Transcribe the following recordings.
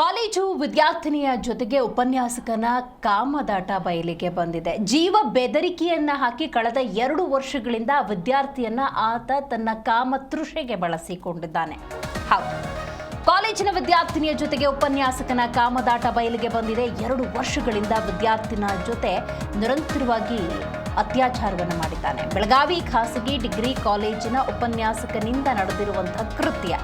College ವಿದ್ಯಾರ್ಥಿನಿಯ ಜೊತೆಗೆ ಉಪನ್ಯಾಸಕನ ಕಾಮದಾಟ ಬಯಲಿಗೆ ಬಂದಿದೆ. ಜೀವ ಬೆದರಿಕೆಯನ್ನ ಹಾಕಿ ಕಳೆದ ಎರಡು ವರ್ಷಗಳಿಂದ ವಿದ್ಯಾರ್ಥಿಯನ್ನ ಆತ ತನ್ನ ಕಾಮತೃಷೆಗೆ ಬಳಸಿಕೊಂಡಿದ್ದಾನೆ. ಹೌದು. ಕಾಲೇಜಿನ ವಿದ್ಯಾರ್ಥಿನಿಯ ಜೊತೆಗೆ ಉಪನ್ಯಾಸಕನ ಕಾಮದಾಟ ಬಯಲಿಗೆ ಬಂದಿದೆ. ಎರಡು ವರ್ಷಗಳಿಂದ ವಿದ್ಯಾರ್ಥಿನ ಜೊತೆ ನಿರಂತರವಾಗಿ ಅತ್ಯಾಚಾರವನ್ನು ಮಾಡಿದ್ದಾನೆ. ಬೆಳಗಾವಿ ಖಾಸಗಿ ಡಿಗ್ರಿ ಕಾಲೇಜಿನ ಉಪನ್ಯಾಸಕನಿಂದ ನಡೆದಿರುವಂತಹ ಕೃತ್ಯ.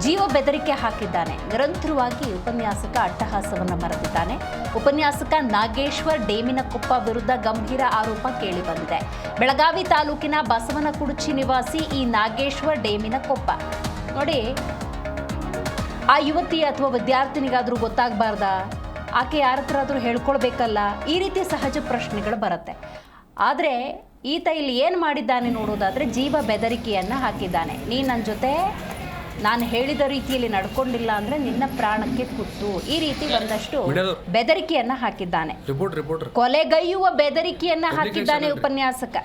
ಜೀವ ಬೆದರಿಕೆ ಹಾಕಿದ್ದಾನೆ. ನಿರಂತರವಾಗಿ ಉಪನ್ಯಾಸಕ ಅಟ್ಟಹಾಸವನ್ನು ಮರೆತಿದ್ದಾನೆ. ಉಪನ್ಯಾಸಕ ನಾಗೇಶ್ವರ್ ಡೇಮಿನಕೊಪ್ಪ ವಿರುದ್ಧ ಗಂಭೀರ ಆರೋಪ ಕೇಳಿಬಂದಿದೆ. ಬೆಳಗಾವಿ ತಾಲೂಕಿನ ಬಸವನಕುಡುಚಿ ನಿವಾಸಿ ಈ ನಾಗೇಶ್ವರ್ ಡೇಮಿನಕೊಪ್ಪ. ನೋಡಿ, ಆ ಯುವತಿ ಅಥವಾ ವಿದ್ಯಾರ್ಥಿನಿಗಾದರೂ ಗೊತ್ತಾಗಬಾರ್ದಾ? ಆಕೆ ಯಾರ ಹತ್ರ ಆದರೂ ಹೇಳ್ಕೊಳ್ಬೇಕಲ್ಲ? ಈ ರೀತಿ ಸಹಜ ಪ್ರಶ್ನೆಗಳು ಬರುತ್ತೆ. ಆದರೆ, ಈತ ಇಲ್ಲಿ ಏನು ಮಾಡಿದ್ದಾನೆ ನೋಡೋದಾದರೆ ಜೀವ ಬೆದರಿಕೆಯನ್ನು ಹಾಕಿದ್ದಾನೆ. ನೀ ನನ್ನ ಜೊತೆ ನಾನು ಹೇಳಿದ ರೀತಿಯಲ್ಲಿ ನಡ್ಕೊಂಡಿಲ್ಲ ಅಂದರೆ ನಿನ್ನ ಪ್ರಾಣಕ್ಕೆ ಕುತ್ತು. ಈ ರೀತಿ ಒಂದಷ್ಟು ಬೆದರಿಕೆಯನ್ನು ಹಾಕಿದ್ದಾನೆ. ಕೊಲೆಗೈಯುವ ಬೆದರಿಕೆಯನ್ನ ಹಾಕಿದ್ದಾನೆ ಉಪನ್ಯಾಸಕ.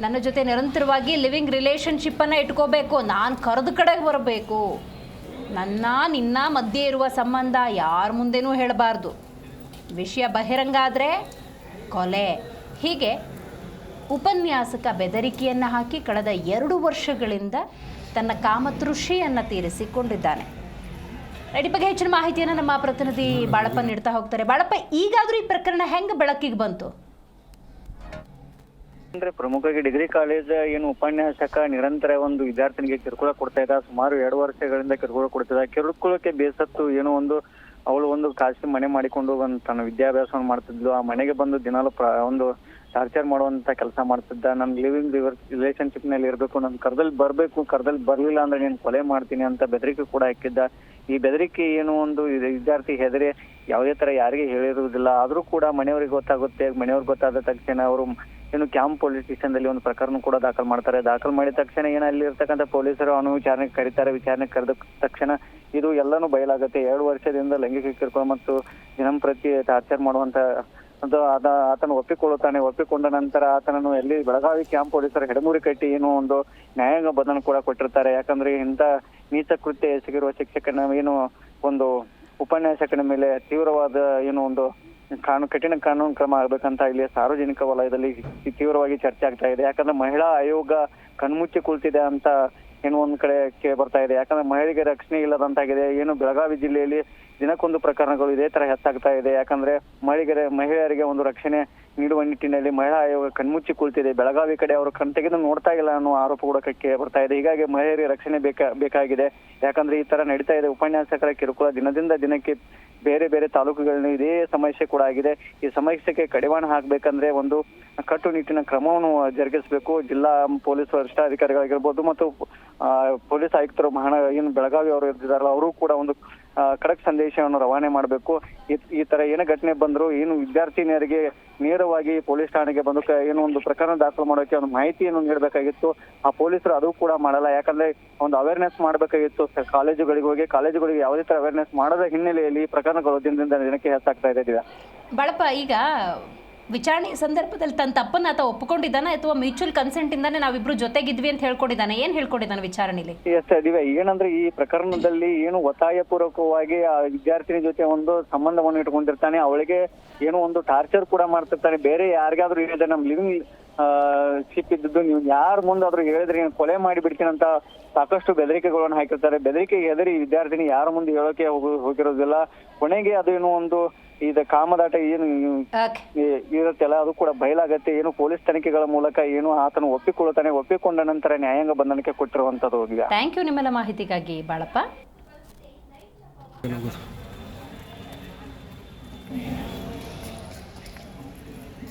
ನನ್ನ ಜೊತೆ ನಿರಂತರವಾಗಿ ಲಿವಿಂಗ್ ರಿಲೇಶನ್ಶಿಪ್ ಅನ್ನ ಇಟ್ಕೋಬೇಕು. ನಾನು ಕರೆದ ಕಡೆಗೆ ಬರಬೇಕು. ನನ್ನ ನಿನ್ನ ಮಧ್ಯೆ ಇರುವ ಸಂಬಂಧ ಯಾರ ಮುಂದೆನೂ ಹೇಳಬಾರ್ದು. ವಿಷಯ ಬಹಿರಂಗ ಆದರೆ ಕೊಲೆ. ಹೀಗೆ ಉಪನ್ಯಾಸಕ ಬೆದರಿಕೆಯನ್ನು ಹಾಕಿ ಕಳೆದ ಎರಡು ವರ್ಷಗಳಿಂದ ತನ್ನ ಕಾಮತೃಷಿಯನ್ನು ತೀರಿಸಿಕೊಂಡಿದ್ದಾನೆ. ಈ ಬಗ್ಗೆ ಹೆಚ್ಚಿನ ಮಾಹಿತಿಯನ್ನು ನಮ್ಮ ಪ್ರತಿನಿಧಿ ಬಾಳಪ್ಪ ನೀಡ್ತಾ ಹೋಗ್ತಾರೆ. ಬಾಳಪ್ಪ, ಈಗಾದರೂ ಈ ಪ್ರಕರಣ ಹೆಂಗೆ ಬೆಳಕಿಗೆ ಬಂತು? ಅಂದ್ರೆ ಪ್ರಮುಖವಾಗಿ ಡಿಗ್ರಿ ಕಾಲೇಜ್ ಏನು ಉಪನ್ಯಾಸಕ, ನಿರಂತರ ಒಂದು ವಿದ್ಯಾರ್ಥಿನಿಗೆ ಕಿರುಕುಳ ಕೊಡ್ತಾ ಇದ್ದ, ಸುಮಾರು ಎರಡು ವರ್ಷಗಳಿಂದ ಕಿರುಕುಳ ಕೊಡ್ತಿದ್ದ. ಕಿರುಕುಳಕ್ಕೆ ಬೇಸತ್ತು ಏನೋ ಒಂದು ಅವಳು ಒಂದು ಖಾಸಗಿ ಮನೆ ಮಾಡಿಕೊಂಡು ಒಂದು ತನ್ನ ವಿದ್ಯಾಭ್ಯಾಸವನ್ನು ಮಾಡ್ತಿದ್ಲು. ಆ ಮನೆಗೆ ಬಂದು ದಿನಾಲು ಒಂದು ಟಾರ್ಚರ್ ಮಾಡುವಂತ ಕೆಲಸ ಮಾಡ್ತಿದ್ದ, ನನ್ ಲಿವಿಂಗ್ ರಿಲೇಶನ್ಶಿಪ್ನಲ್ಲಿ ಇರಬೇಕು, ನನ್ ಕರ್ದಲ್ಲಿ ಬರ್ಬೇಕು ಕರ್ದಲ್ಲಿ ಬರ್ಲಿಲ್ಲ ಅಂದ್ರೆ ನೀನ್ ಕೊಲೆ ಮಾಡ್ತೀನಿ ಅಂತ ಬೆದರಿಕೆ ಕೂಡ ಹಾಕಿದ್ದ. ಈ ಬೆದರಿಕೆ ಏನು ಒಂದು ವಿದ್ಯಾರ್ಥಿ ಹೆದರಿ ಯಾವುದೇ ತರ ಯಾರಿಗೆ ಹೇಳಿರುವುದಿಲ್ಲ. ಆದ್ರೂ ಕೂಡ ಮನೆಯವ್ರಿಗೆ ಗೊತ್ತಾಗುತ್ತೆ. ಮನೆಯವ್ರಿಗೆ ಗೊತ್ತಾದ ತಕ್ಷಣ ಅವರು ಏನು ಕ್ಯಾಂಪ್ ಪೊಲೀಸ್ ಸ್ಟೇಷನ್ ದಲ್ಲಿ ಒಂದು ಪ್ರಕರಣ ಕೂಡ ದಾಖಲು ಮಾಡ್ತಾರೆ. ದಾಖಲು ಮಾಡಿದ ತಕ್ಷಣ ಏನ ಅಲ್ಲಿ ಇರ್ತಕ್ಕಂಥ ಪೊಲೀಸರು ಅವನು ವಿಚಾರಣೆಗೆ ಕರೀತಾರೆ. ವಿಚಾರಣೆ ಕರೆದ ತಕ್ಷಣ ಇದು ಎಲ್ಲಾನು ಬಯಲಾಗುತ್ತೆ. ಎರಡು ವರ್ಷದಿಂದ ಲೈಂಗಿಕ ಕಿರುಕುಳ ಮತ್ತು ದಿನಂಪ್ರತಿ ಟಾರ್ಚರ್ ಮಾಡುವಂತ ಅದು ಅದ ಆತನ ಒಪ್ಪಿಕೊಳ್ಳುತ್ತಾನೆ. ಒಪ್ಪಿಕೊಂಡ ನಂತರ ಆತನನ್ನು ಎಲ್ಲಿ ಬೆಳಗಾವಿ ಕ್ಯಾಂಪ್ ಪೊಲೀಸರು ಹೆಡಮೂರಿ ಕಟ್ಟಿ ಏನು ಒಂದು ನ್ಯಾಯಾಂಗ ಬಂಧನ ಕೂಡ ಕೊಟ್ಟಿರ್ತಾರೆ. ಯಾಕಂದ್ರೆ ಇಂಥ ನೀಚ ಕೃತ್ಯ ಎಸಗಿರುವ ಶಿಕ್ಷಕನ ಏನು ಒಂದು ಉಪನ್ಯಾಸಕನ ಮೇಲೆ ತೀವ್ರವಾದ ಏನು ಒಂದು ಕಾನೂನು, ಕಠಿಣ ಕಾನೂನು ಕ್ರಮ ಆಗ್ಬೇಕಂತ ಇಲ್ಲಿ ಸಾರ್ವಜನಿಕ ವಲಯದಲ್ಲಿ ತೀವ್ರವಾಗಿ ಚರ್ಚೆ ಆಗ್ತಾ ಇದೆ. ಯಾಕಂದ್ರೆ ಮಹಿಳಾ ಆಯೋಗ ಕಣ್ಮುಚ್ಚಿ ಕುಳಿತಿದೆ ಅಂತ ಏನು ಒಂದ್ ಕಡೆ ಬರ್ತಾ ಇದೆ. ಯಾಕಂದ್ರೆ ಮಹಿಳೆಗೆ ರಕ್ಷಣೆ ಇಲ್ಲದಂತಾಗಿದೆ. ಏನು ಬೆಳಗಾವಿ ಜಿಲ್ಲೆಯಲ್ಲಿ ದಿನಕ್ಕೊಂದು ಪ್ರಕರಣಗಳು ಇದೇ ತರ ಹೆಚ್ಚಾಗ್ತಾ ಇದೆ. ಯಾಕಂದ್ರೆ ಮಹಿಳೆಯರ ಮಹಿಳೆಯರಿಗೆ ಒಂದು ರಕ್ಷಣೆ ನೀಡುವ ನಿಟ್ಟಿನಲ್ಲಿ ಮಹಿಳಾ ಆಯೋಗ ಕಣ್ಮುಚ್ಚಿ ಕುಳಿತಿದೆ. ಬೆಳಗಾವಿ ಕಡೆ ಅವರು ಕಣ್ ತೆಗೆದು ನೋಡ್ತಾ ಇಲ್ಲ ಅನ್ನೋ ಆರೋಪ ಕೂಡ ಬರ್ತಾ ಇದೆ. ಹೀಗಾಗಿ ಮಹಿಳೆಯರಿಗೆ ರಕ್ಷಣೆ ಬೇಕಾ, ಬೇಕಾಗಿದೆ. ಯಾಕಂದ್ರೆ ಈ ತರ ನಡೀತಾ ಇದೆ. ಉಪನ್ಯಾಸಕರ ಕಿರುಕುಳ ದಿನದಿಂದ ದಿನಕ್ಕೆ ಬೇರೆ ಬೇರೆ ತಾಲೂಕುಗಳಲ್ಲಿ ಇದೇ ಸಮಸ್ಯೆ ಕೂಡ ಆಗಿದೆ. ಈ ಸಮಸ್ಯೆಗೆ ಕಡಿವಾಣ ಹಾಕ್ಬೇಕಂದ್ರೆ ಒಂದು ಕಟ್ಟುನಿಟ್ಟಿನ ಕ್ರಮವನ್ನು ಜರುಗಿಸಬೇಕು. ಜಿಲ್ಲಾ ಪೊಲೀಸ್ ವರಿಷ್ಠಾಧಿಕಾರಿಗಳಾಗಿರ್ಬೋದು ಮತ್ತು ಪೊಲೀಸ್ ಆಯುಕ್ತರು ಮಹಾನ ಏನು ಬೆಳಗಾವಿ ಅವರು ಇರ್ತಿದಾರಲ್ಲ, ಅವರು ಕೂಡ ಒಂದು ಕಡಕ್ ಖಡಕ್ ಸಂದೇಶವನ್ನು ರವಾನೆ ಮಾಡಬೇಕು. ಈ ತರ ಏನೇ ಘಟನೆ ಬಂದ್ರು, ಏನು ವಿದ್ಯಾರ್ಥಿನಿಯರಿಗೆ ನೇರವಾಗಿ ಪೊಲೀಸ್ ಠಾಣೆಗೆ ಬಂದು ಏನು ಒಂದು ಪ್ರಕರಣ ದಾಖಲು ಮಾಡೋಕೆ ಒಂದು ಮಾಹಿತಿಯನ್ನು ನೀಡಬೇಕಾಗಿತ್ತು. ಆ ಪೊಲೀಸರು ಅದು ಕೂಡ ಮಾಡಲ್ಲ. ಯಾಕಂದ್ರೆ ಒಂದು ಅವೇರ್ನೆಸ್ ಮಾಡಬೇಕಾಗಿತ್ತು. ಕಾಲೇಜುಗಳಿಗೆ ಹೋಗಿ, ಕಾಲೇಜುಗಳಿಗೆ ಯಾವುದೇ ತರ ಅವೇರ್ನೆಸ್ ಮಾಡದ ಹಿನ್ನೆಲೆಯಲ್ಲಿ ಪ್ರಕರಣಗಳು ದಿನದಿಂದ ದಿನಕ್ಕೆ ಹೆಚ್ಚಾಗ್ತಾ ಇದೆ ಬಳಪ, ಈಗ ವಿಚಾರಣೆ ಸಂದರ್ಭದಲ್ಲಿ ತನ್ನ ತಪ್ಪನ್ನ ಆತ ಒಪ್ಪಿಕೊಂಡಿದ್ದಾನೆ ಅಥವಾ ಮ್ಯೂಚುವಲ್ ಕನ್ಸೆಂಟ್ ಇಂದಾನೆ ನಾವಿಬ್ರು ಜೊತೆಗಿದ್ವಿ ಅಂತ ಹೇಳ್ಕೊಂಡಿದ್ದಾನೆ. ಏನ್ ಹೇಳ್ಕೊಂಡಿದ್ದಾನೆ ವಿಚಾರಣೆಯಲ್ಲಿ ಎಸ್ ಏನಂದ್ರೆ ಈ ಪ್ರಕರಣದಲ್ಲಿ ಏನು ಒತ್ತಾಯ ಪೂರ್ವಕವಾಗಿ ಆ ವಿದ್ಯಾರ್ಥಿನಿ ಜೊತೆ ಒಂದು ಸಂಬಂಧವನ್ನು ಇಟ್ಕೊಂಡಿರ್ತಾನೆ. ಅವಳಿಗೆ ಏನೋ ಒಂದು ಟಾರ್ಚರ್ ಕೂಡ ಮಾಡ್ತಿರ್ತಾನೆ. ಬೇರೆ ಯಾರಿಗಾದ್ರೂ ಹೇಳಿದ್ರೆ ನಮ್ ಲಿವಿಂಗ್ ಶಿಪ್ ಇದ್ದದ್ದು ನೀವು ಯಾರ ಮುಂದಾದ್ರೂ ಹೇಳಿದ್ರೆ ನೀನು ಕೊಲೆ ಮಾಡಿ ಬಿಡ್ತೀನಿ ಅಂತ ಸಾಕಷ್ಟು ಬೆದರಿಕೆಗಳನ್ನು ಹಾಕಿರ್ತಾರೆ. ಬೆದರಿಕೆ ಹೆದರಿ ವಿದ್ಯಾರ್ಥಿನಿ ಯಾರ ಮುಂದೆ ಹೇಳೋಕೆ ಹೋಗು ಹೋಗಿರೋದಿಲ್ಲ. ಕೊನೆಗೆ ಅದು ಏನು ಒಂದು ಇದು ಕಾಮದಾಟ ಏನು ಇರುತ್ತೆ ಅಲ್ಲ ಇರುತ್ತಲ್ಲ ಅದು ಕೂಡ ಬಯಲಾಗತ್ತೆ. ಏನು ಪೊಲೀಸ್ ತನಿಖೆಗಳ ಮೂಲಕ ಏನು ಆತನು ಒಪ್ಪಿಕೊಳ್ಳುತ್ತಾನೆ. ಒಪ್ಪಿಕೊಂಡ ನಂತರ ನ್ಯಾಯಾಂಗ ಬಂಧನಕ್ಕೆ ಕೊಟ್ಟಿರುವಂತದ್ದು ಥ್ಯಾಂಕ್ ಯು ನಿಮ್ಮೆಲ್ಲ ಮಾಹಿತಿಗಾಗಿ ಬಾಳಪ್ಪ.